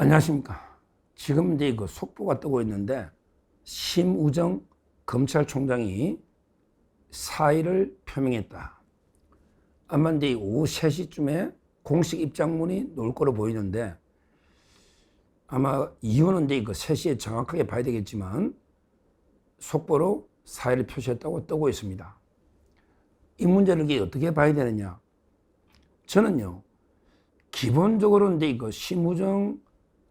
안녕하십니까. 지금 이제 그 속보가 뜨고 있는데 심우정 검찰총장이 사의를 표명했다. 아마 이제 오후 3시쯤에 공식 입장문이 나올 거로 보이는데 아마 이유는 이제 그 3시에 정확하게 봐야 되겠지만 속보로 사의를 표시했다고 뜨고 있습니다. 이 문제를 어떻게 봐야 되느냐? 저는요, 기본적으로 이제 그 심우정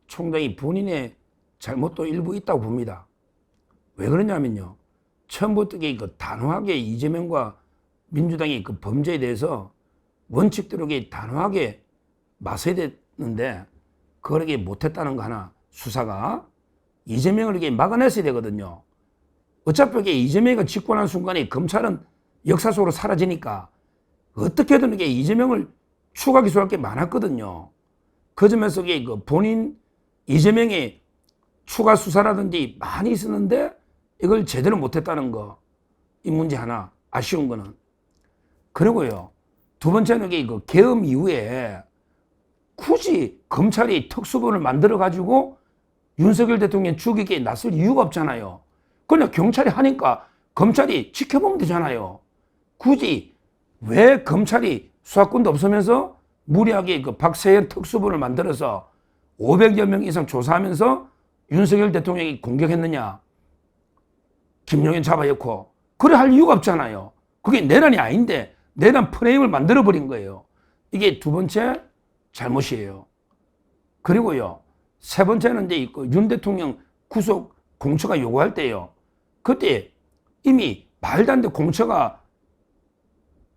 총장이 본인의 잘못도 일부 있다고 봅니다. 왜 그러냐면요. 처음부터 그 단호하게 이재명과 민주당이 그 범죄에 대해서 원칙대로 단호하게 맞서야 됐는데 그걸 이게 못했다는 거 하나 수사가 이재명을 이게 막아냈어야 되거든요. 어차피 이재명이 집권한 순간에 검찰은 역사 속으로 사라지니까 어떻게든 이재명을 추가 기소할 게 많았거든요. 그 점에서 그 본인 이재명의 추가 수사라든지 많이 있었는데 이걸 제대로 못했다는 거. 이 문제 하나 아쉬운 거는. 그리고요. 두 번째는 이게 그 계엄 이후에 굳이 검찰이 특수본을 만들어 가지고 윤석열 대통령 죽이기에 나설 이유가 없잖아요. 그냥 경찰이 하니까 검찰이 지켜보면 되잖아요. 굳이 왜 검찰이 수사권도 없으면서 무리하게 그 박세현 특수본을 만들어서 500여 명 이상 조사하면서 윤석열 대통령이 공격했느냐. 김용현 잡아였고. 그래 할 이유가 없잖아요. 그게 내란이 아닌데 내란 프레임을 만들어버린 거예요. 이게 두 번째 잘못이에요. 그리고요. 세 번째는 이제 윤 대통령 구속 공처가 요구할 때요. 그때 이미 말도 안 돼 공처가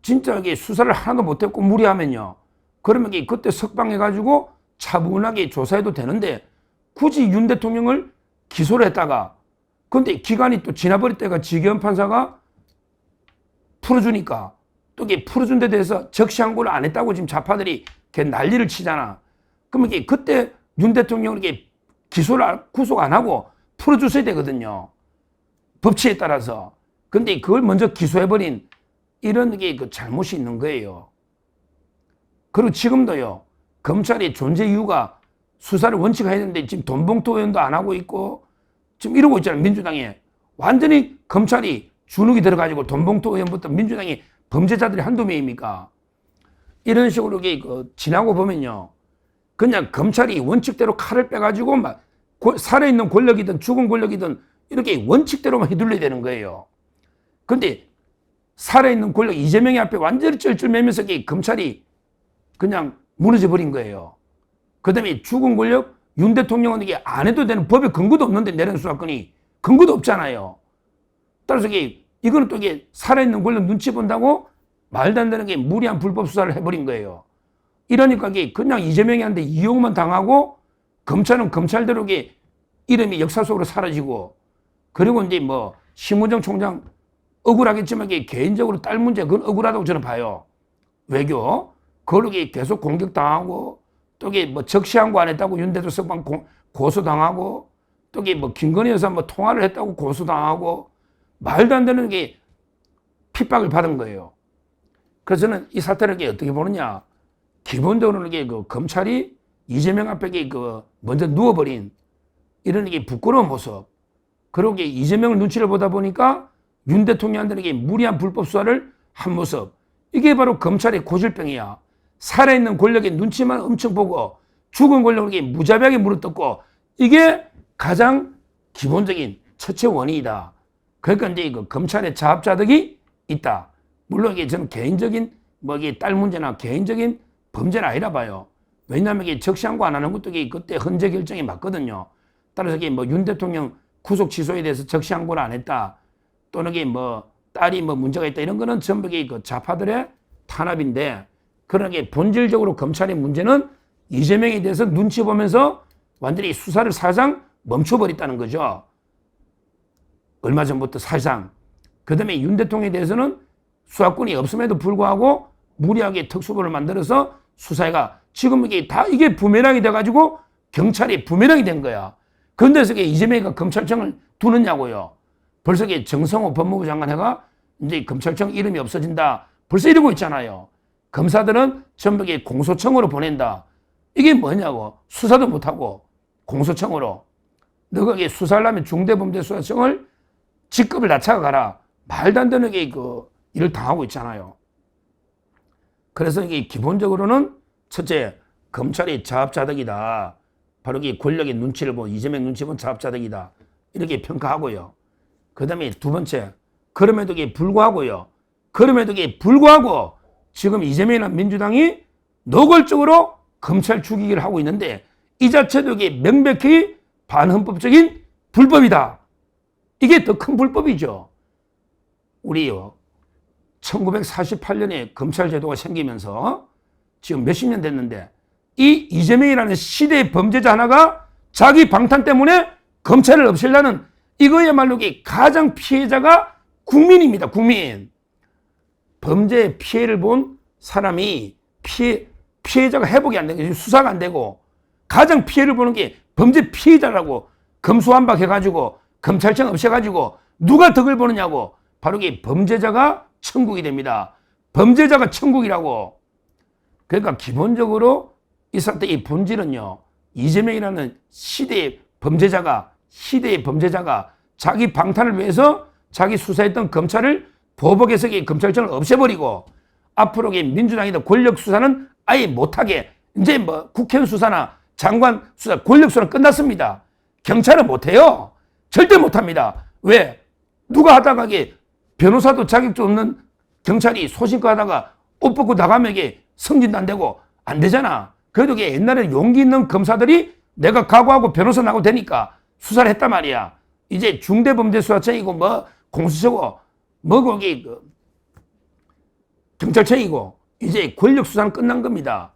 진짜게 수사를 하나도 못했고 무리하면요. 그러면 그때 석방해가지고 차분하게 조사해도 되는데 굳이 윤 대통령을 기소를 했다가 근데 기간이 또 지나버릴 때가 지기현 판사가 풀어주니까 또 이게 풀어준 데 대해서 적시항고를 안 했다고 지금 좌파들이 걔 난리를 치잖아. 그러면 이게 그때 윤 대통령을 기소를 구속 안 하고 풀어줬어야 되거든요. 법치에 따라서. 근데 그걸 먼저 기소해버린 이런 게 그 잘못이 있는 거예요. 그리고 지금도요, 검찰이 존재 이유가 수사를 원칙화해야 되는데 지금 돈봉투 의원도 안 하고 있고 지금 이러고 있잖아요, 민주당에. 완전히 검찰이 주눅이 들어가지고 돈봉투 의원부터 민주당이 범죄자들이 한두 명입니까? 이런 식으로 이게 그 지나고 보면요. 그냥 검찰이 원칙대로 칼을 빼가지고 막 살아있는 권력이든 죽은 권력이든 이렇게 원칙대로만 휘둘러야 되는 거예요. 근데 살아있는 권력 이재명이 앞에 완전히 쩔쩔매면서 검찰이 그냥 무너져 버린 거예요. 그 다음에 죽은 권력 윤 대통령은 이게 안 해도 되는 법에 근거도 없는데 내란 수사권이 근거도 없잖아요. 따라서 이게 이거는 또 이게 살아있는 권력 눈치 본다고 말도 안 되는 게 무리한 불법 수사를 해버린 거예요. 이러니까 이게 그냥 이재명이한테 이용만 당하고 검찰은 검찰대로 이게 이름이 역사 속으로 사라지고 그리고 이제 뭐 심우정 총장 억울하겠지만 이게 개인적으로 딸 문제 그건 억울하다고 저는 봐요. 외교 그걸로 계속 공격당하고 또 이게 뭐 적시한 거 안 했다고 윤대도 석방 고소당하고 또 이게 뭐 김건희 여사 뭐 통화를 했다고 고소당하고 말도 안 되는 게 핍박을 받은 거예요. 그래서 저는 이 사태를 어떻게 보느냐. 기본적으로는 그 검찰이 이재명 앞에 그 먼저 누워버린 이런 게 부끄러운 모습. 그리고 이재명을 눈치를 보다 보니까 윤 대통령들에게 무리한 불법 수사를 한 모습. 이게 바로 검찰의 고질병이야. 살아있는 권력의 눈치만 엄청 보고 죽은 권력에게 무자비하게 물어뜯고 이게 가장 기본적인 첫째 원인이다. 그러니까 이제 그 검찰의 자합자득이 있다. 물론 이게 저는 개인적인 뭐 이게 딸 문제나 개인적인 범죄는 아니라 봐요. 왜냐하면 이게 적시한거 안 하는 것도 이게 그때 헌재 결정이 맞거든요. 따라서 이게 뭐 윤 대통령 구속 취소에 대해서 적시한거를 안 했다. 또는 이게 뭐 딸이 뭐 문제가 있다 이런 거는 전부 그 좌파들의 탄압인데 그런 게 본질적으로 검찰의 문제는 이재명에 대해서 눈치 보면서 완전히 수사를 사실상 멈춰버렸다는 거죠. 얼마 전부터 사실상. 그 다음에 윤 대통령에 대해서는 수사권이 없음에도 불구하고 무리하게 특수본을 만들어서 수사가 지금 이게 다 이게 부메랑이 돼가지고 경찰이 부메랑이 된 거야. 그런데서 이재명이가 검찰청을 두느냐고요. 벌써 정성호 법무부 장관 해가 이제 검찰청 이름이 없어진다. 벌써 이러고 있잖아요. 검사들은 전부 공소청으로 보낸다. 이게 뭐냐고. 수사도 못하고. 공소청으로 너가 이게 수사하려면 중대범죄수사청을 직급을 낮춰 가라. 말도 안 되는 게 그 일을 당하고 있잖아요. 그래서 이게 기본적으로는 첫째 검찰이 자업자득이다. 바로 이 권력의 눈치를 본 이재명 눈치 본 자업자득이다. 이렇게 평가하고요. 그 다음에 두 번째 그럼에도 불구하고요. 그럼에도 불구하고 지금 이재명이나 민주당이 노골적으로 검찰 죽이기를 하고 있는데 이 자체도 이게 명백히 반헌법적인 불법이다. 이게 더 큰 불법이죠. 우리요. 1948년에 검찰 제도가 생기면서 지금 몇십 년 됐는데 이 이재명이라는 시대의 범죄자 하나가 자기 방탄 때문에 검찰을 없애려는 이거야말로 가장 피해자가 국민입니다. 국민. 범죄 피해를 본 사람이 피해, 피해자가 회복이 안 되고 수사가 안 되고 가장 피해를 보는 게 범죄 피해자라고 검수한박 해가지고 검찰청 없애가지고 누가 덕을 보느냐고 바로 이게 범죄자가 천국이 됩니다. 범죄자가 천국이라고. 그러니까 기본적으로 이 사태 의 본질은요. 이재명이라는 시대의 범죄자가 시대의 범죄자가 자기 방탄을 위해서 자기 수사했던 검찰을 보복해서 검찰청을 없애버리고 앞으로 민주당이든 권력 수사는 아예 못하게 이제 뭐 국회의원 수사나 장관 수사 권력 수사는 끝났습니다. 경찰은 못해요. 절대 못합니다. 왜? 누가 하다가 이게 변호사도 자격증 없는 경찰이 소신껏 하다가 옷 벗고 나가면 이게 승진도 안 되고 안 되잖아. 그래도 이게 옛날에 용기 있는 검사들이 내가 각오하고 변호사 나고 되니까 수사를 했단 말이야. 이제 중대범죄수사청이고 뭐 공수처고 뭐 거기 그 경찰청이고 이제 권력 수사는 끝난 겁니다.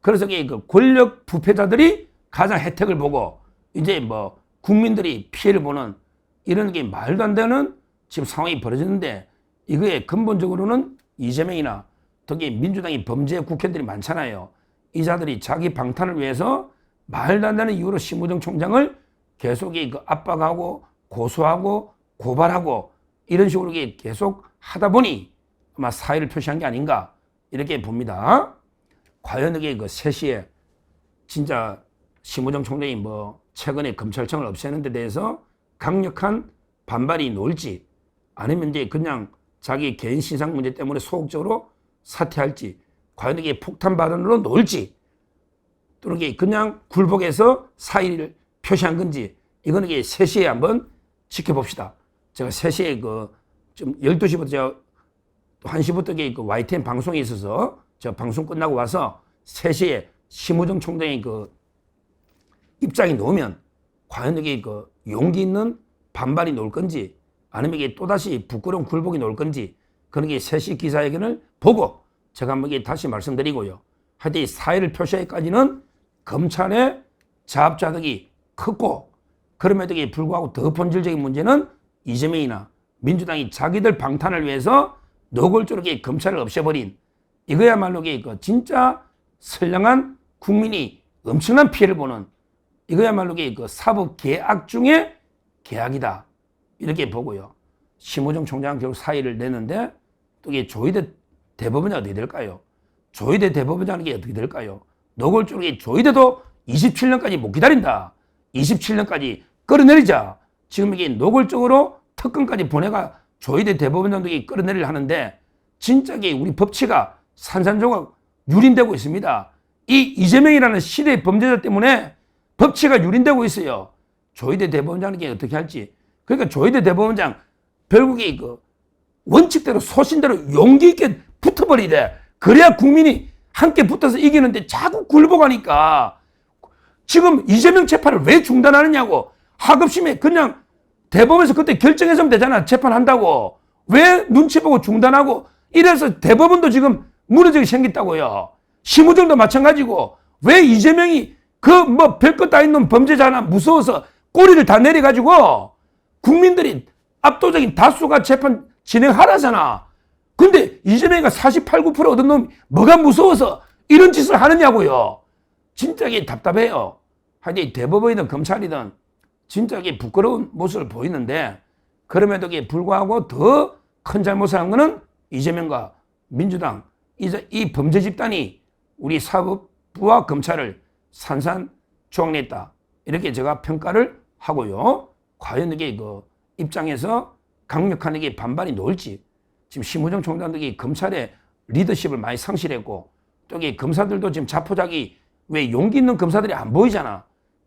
그래서 그 권력 부패자들이 가장 혜택을 보고 이제 뭐 국민들이 피해를 보는 이런 게 말도 안 되는 지금 상황이 벌어졌는데 이거에 근본적으로는 이재명이나 특히 민주당이 범죄 국회의원들이 많잖아요. 이 자들이 자기 방탄을 위해서 말도 안 되는 이유로 심우정 총장을 계속 그 압박하고 고소하고 고발하고 이런 식으로 계속 하다 보니 아마 사의를 표시한 게 아닌가 이렇게 봅니다. 과연 이게 그 3시에 진짜 심우정 총장이 뭐 최근에 검찰청을 없애는 데 대해서 강력한 반발이 놀지 아니면 이제 그냥 자기 개인 신상 문제 때문에 소극적으로 사퇴할지 과연 이게 폭탄 발언으로 놀지 또는 이게 그냥 굴복해서 사의를 표시한 건지 이거는 이게 3시에 한번 지켜봅시다. 제가 3시에 그좀 12시부터 제가 1시부터 그 YTN 방송에 있어서 제가 방송 끝나고 와서 3시에 심우정 총장의 그 입장이 나오면 과연 이게 그 용기 있는 반발이 나올 건지 아니면 이게 또다시 부끄러운 굴복이 나올 건지 그런 게 3시 기자회견을 보고 제가 한번 이게 다시 말씀드리고요. 하여튼 이 사회를 표시하기까지는 검찰의 자업자득이 크고 그럼에도 불구하고 더 본질적인 문제는 이재명이나 민주당이 자기들 방탄을 위해서 노골적으로 검찰을 없애버린 이거야말로 그 진짜 선량한 국민이 엄청난 피해를 보는 이거야말로 그 사법 계약 중에 계약이다. 이렇게 보고요. 심호정 총장 결국 사의를 내는데 또 이게 조희대 대법원이 어떻게 될까요? 조희대 대법원장이 어떻게 될까요? 노골적으로 조희대도 27년까지 못 기다린다. 27년까지 끌어내리자. 지금 이게 노골적으로 특검까지 보내가 조희대 대법원장도 끌어내리려 하는데 진짜 이 우리 법치가 산산조각 유린되고 있습니다. 이 이재명이라는 시대의 범죄자 때문에 법치가 유린되고 있어요. 조희대 대법원장이 어떻게 할지. 그러니까 조희대 대법원장 결국에 그 원칙대로 소신대로 용기 있게 붙어버리래. 그래야 국민이 함께 붙어서 이기는데 자꾸 굴복하니까 지금 이재명 재판을 왜 중단하느냐고 하급심에 그냥 대법원에서 그때 결정했으면 되잖아. 재판한다고. 왜 눈치 보고 중단하고 이래서 대법원도 지금 무너지게 생겼다고요. 심우정도 마찬가지고 왜 이재명이 그 뭐 별것 다 있는 범죄자 하나 무서워서 꼬리를 다 내려가지고 국민들이 압도적인 다수가 재판 진행하라잖아. 근데 이재명이가 48, 9% 얻은 놈이 뭐가 무서워서 이런 짓을 하느냐고요. 진짜 이게 답답해요. 하여튼 대법원이든 검찰이든 진짜 이게 부끄러운 모습을 보이는데 그럼에도 불구하고 더 큰 잘못을 한 거는 이재명과 민주당 이 범죄 집단이 우리 사법부와 검찰을 산산 조각냈다. 이렇게 제가 평가를 하고요. 과연 이게 그 입장에서 강력한 이게 반발이 나올지 지금 심우정 총장도 이 검찰의 리더십을 많이 상실했고 또 이게 검사들도 지금 자포자기 왜 용기 있는 검사들이 안 보이잖아.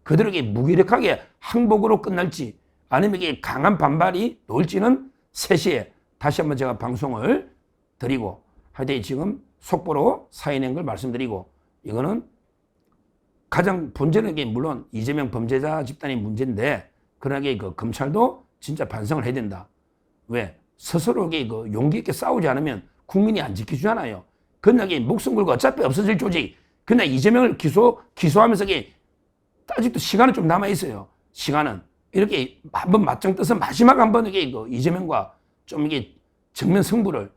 그들에게 무기력하게 항복으로 끝날지 아니면 이게 강한 반발이 나올지는 3시에 다시 한번 제가 방송을 드리고 하여튼 지금 속보로 사인한 걸 말씀드리고 이거는 가장 본질은 게 물론 이재명 범죄자 집단의 문제인데 그러나 그 검찰도 진짜 반성을 해야 된다. 왜? 스스로 그 용기 있게 싸우지 않으면 국민이 안 지켜주잖아요. 이 목숨 걸고 어차피 없어질 조직. 그냥 이재명을 기소, 기소하면서 이게 아직도 시간은 좀 남아 있어요. 시간은. 이렇게 한번 맞짱 떠서 마지막 한 번 이게 그 이재명과 좀 이게 정면 승부를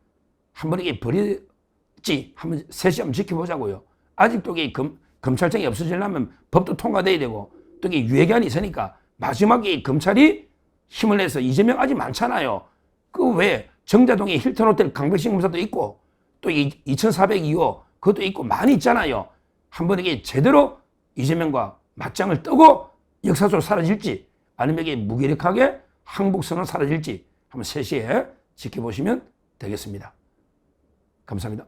한번 이게 벌일지 한번 셋이 한번 지켜보자고요. 아직도 이게 검, 검찰청이 없어지려면 법도 통과돼야 되고 또 이게 유예기한이 있으니까 마지막에 검찰이 힘을 내서 이재명 아직 많잖아요. 그왜 정자동에 힐튼 호텔 강백신 검사도 있고 또 2402호 그것도 있고 많이 있잖아요. 한번 이게 제대로 이재명과 맞짱을 뜨고 역사 속으로 사라질지 아니면 이게 무기력하게 항복선언 사라질지 한번 3시에 지켜보시면 되겠습니다. 감사합니다.